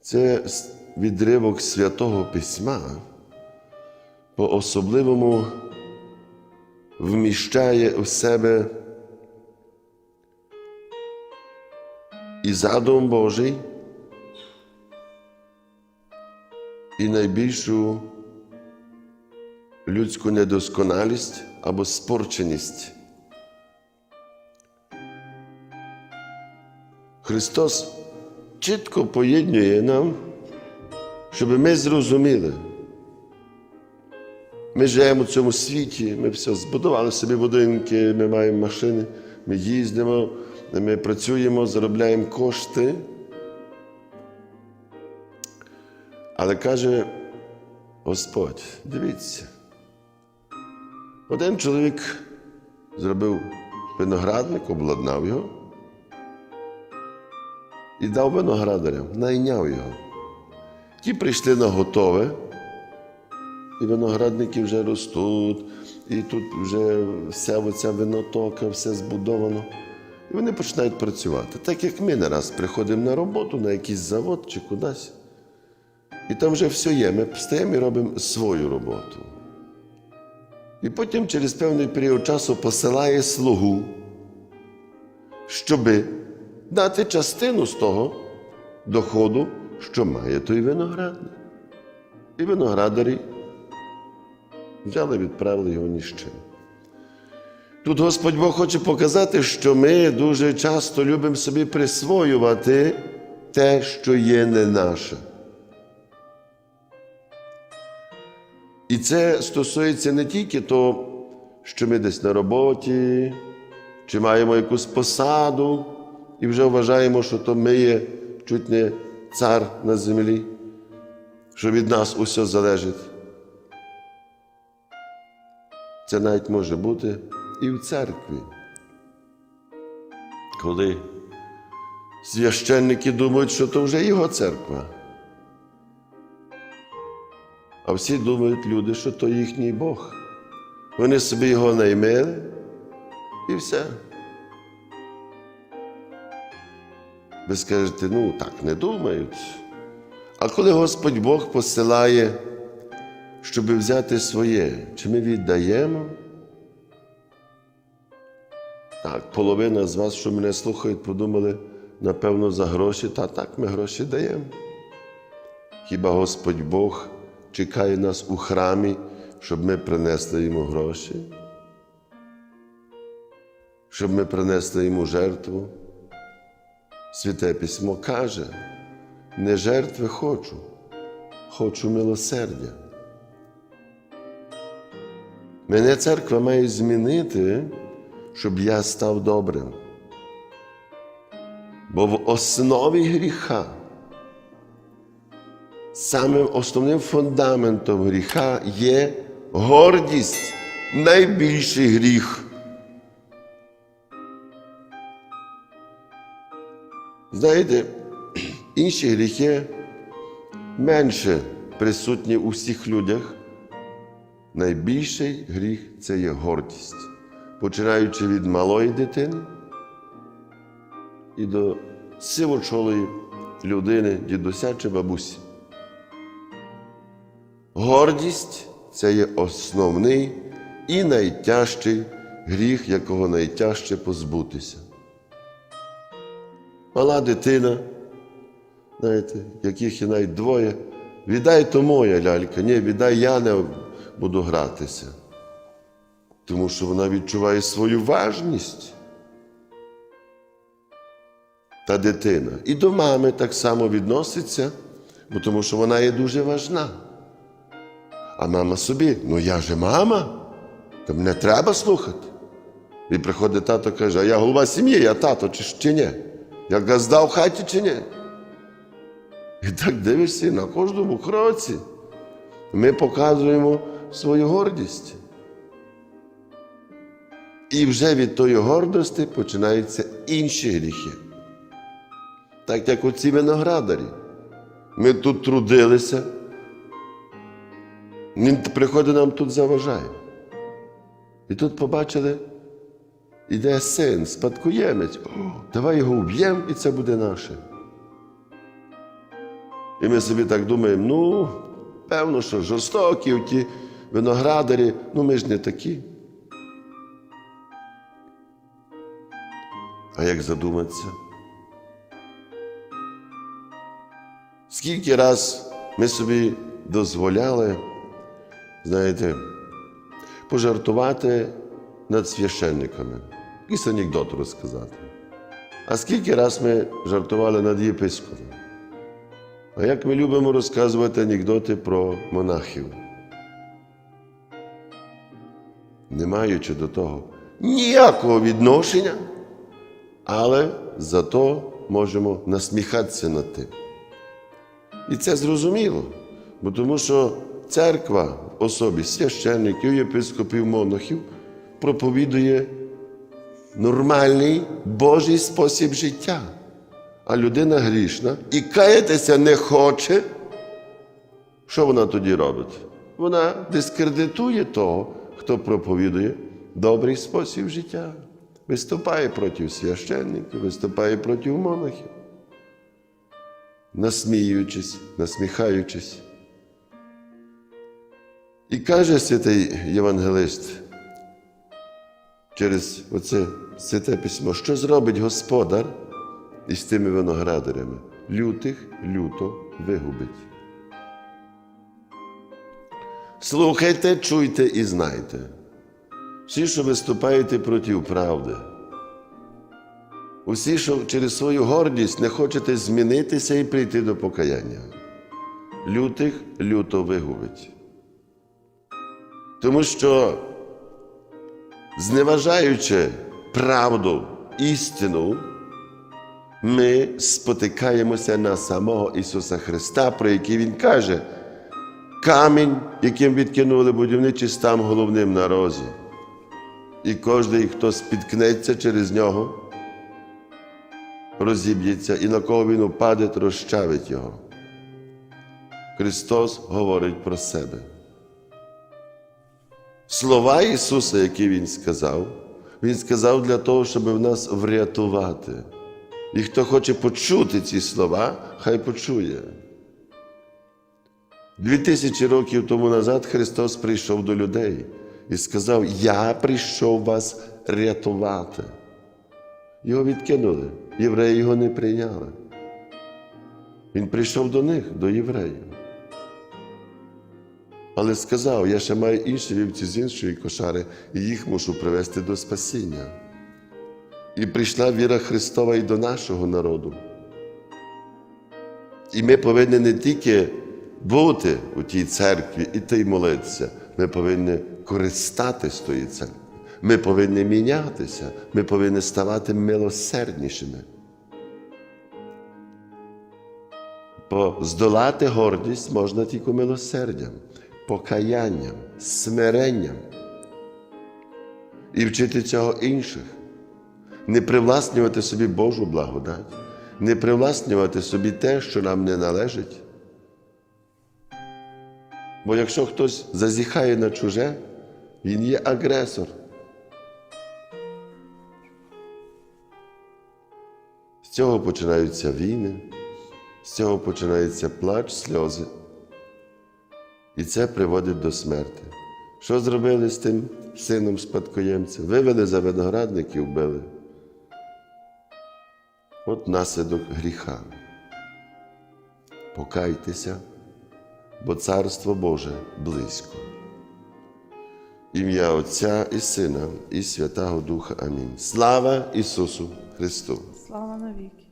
Це відривок святого письма по-особливому вміщає у себе і задум Божий, і найбільшу людську недосконалість або спорченість. Христос чітко поєднує нам, щоб ми зрозуміли. Ми живемо в цьому світі, ми все збудували собі будинки, ми маємо машини, ми їздимо, ми працюємо, заробляємо кошти. Але каже Господь, дивіться, один чоловік зробив виноградник, обладнав його і дав виноградарям, найняв його. Ті прийшли на готове, і виноградники вже ростуть, і тут вже вся оця винотока, все збудовано. І вони починають працювати. Так як ми не раз приходимо на роботу, на якийсь завод чи кудись. І там вже все є. Ми встаємо і робимо свою роботу. І потім через певний період часу посилає слугу, щоби дати частину з того доходу, що має той виноградник. І виноградарі взяли, відправили його ні. Тут Господь Бог хоче показати, що ми дуже часто любимо собі присвоювати те, що є не наше. І це стосується не тільки того, що ми десь на роботі, чи маємо якусь посаду, і вже вважаємо, що то ми є чуть не цар на землі, що від нас усе залежить. Це навіть може бути і в церкві, коли священники думають, що то вже його церква. А всі думають люди, що то їхній Бог. Вони собі його наймили і все. Ви скажете, ну так не думають. А коли Господь Бог посилає, щоб взяти своє, чи ми віддаємо? Так, половина з вас, що мене слухають, подумали, напевно, за гроші, та так ми гроші даємо. Хіба Господь Бог чекає нас у храмі, щоб ми принесли йому гроші? Щоб ми принесли йому жертву? Святе письмо каже, не жертви хочу, хочу милосердя. Мене церква має змінити, щоб я став добрим. Бо в основі гріха, самим основним фундаментом гріха є гордість, найбільший гріх. Знаєте, інші гріхи менше присутні у всіх людях. Найбільший гріх це є гордість, починаючи від малої дитини і до сивочолої людини, дідуся чи бабусі. Гордість це є основний і найтяжчий гріх, якого найтяжче позбутися. Мала дитина, знаєте, яких є навіть двоє, віддай то моя лялька, ні, віддай я не буду гратися. Тому що вона відчуває свою важність. Та дитина. І до мами так само відноситься, бо тому що вона є дуже важна. А мама собі, ну я же мама, то мене треба слухати. І приходить тато каже, а я голова сім'ї, я тато чи, чи ні? Я газда в хаті чи ні? І так дивишся на кожному кроці. Ми показуємо свою гордість. І вже від тої гордості починаються інші гріхи. Так як оці виноградарі. Ми тут трудилися, він приходить нам тут заважає. І тут побачили, іде син, спадкоємець. О, давай його вб'ємо, і це буде наше. І ми собі так думаємо, ну, певно, що жорстокі ті виноградарі, ну ми ж не такі. А як задуматися? Скільки раз ми собі дозволяли, знаєте, пожартувати над священниками, якийсь анекдот розказати. А скільки раз ми жартували над єпископом? А як ми любимо розказувати анекдоти про монахів? Не маючи до того ніякого відношення, але зато можемо насміхатися над тим. І це зрозуміло, бо тому що церква в особі священників, єпископів, монахів проповідує нормальний Божий спосіб життя. А людина грішна і каятися не хоче. Що вона тоді робить? Вона дискредитує того, хто проповідує добрий спосіб життя, виступає проти священників, виступає проти монахів насміюючись, насміхаючись. І каже святий Євангелист через оце святе письмо, що зробить господар із тими виноградарями? Лютих люто вигубить. Слухайте, чуйте і знайте. Всі, що виступаєте проти правди, Усі, що через свою гордість не хочете змінитися і прийти до покаяння. Лютих люто вигубить. Тому що, зневажаючи правду, істину, ми спотикаємося на самого Ісуса Христа, про який Він каже, камінь, яким відкинули будівничі, став головним на розі. І кожен, хто спіткнеться через нього, розіб'ється і на кого він упаде, розчавить його. Христос говорить про себе. Слова Ісуса, які Він сказав, Він сказав для того, щоб нас врятувати. І хто хоче почути ці слова, хай почує. Дві тисячі років тому назад Христос прийшов до людей і сказав: Я прийшов вас рятувати. Його відкинули, євреї його не прийняли. Він прийшов до них, до євреїв. Але сказав, я ще маю інші вівці з іншої кошари, і їх мушу привести до спасіння. І прийшла віра Христова і до нашого народу. І ми повинні не тільки бути у тій церкві і ти молитися, ми повинні користатись тої церкви. Ми повинні мінятися, ми повинні ставати милосерднішими. Бо здолати гордість можна тільки милосердям, покаянням, смиренням і вчити цього інших, не привласнювати собі Божу благодать, не привласнювати собі те, що нам не належить. Бо якщо хтось зазіхає на чуже, він є агресор. З цього починаються війни, з цього починається плач, сльози. І це приводить до смерті. Що зробили з тим сином спадкоємця? Вивели за виноградник і вбили. От наслідок гріха. Покайтеся, бо Царство Боже близько. Ім'я Отця і Сина, і Святого Духа. Амінь. Слава Ісусу Христу! Слава навіки.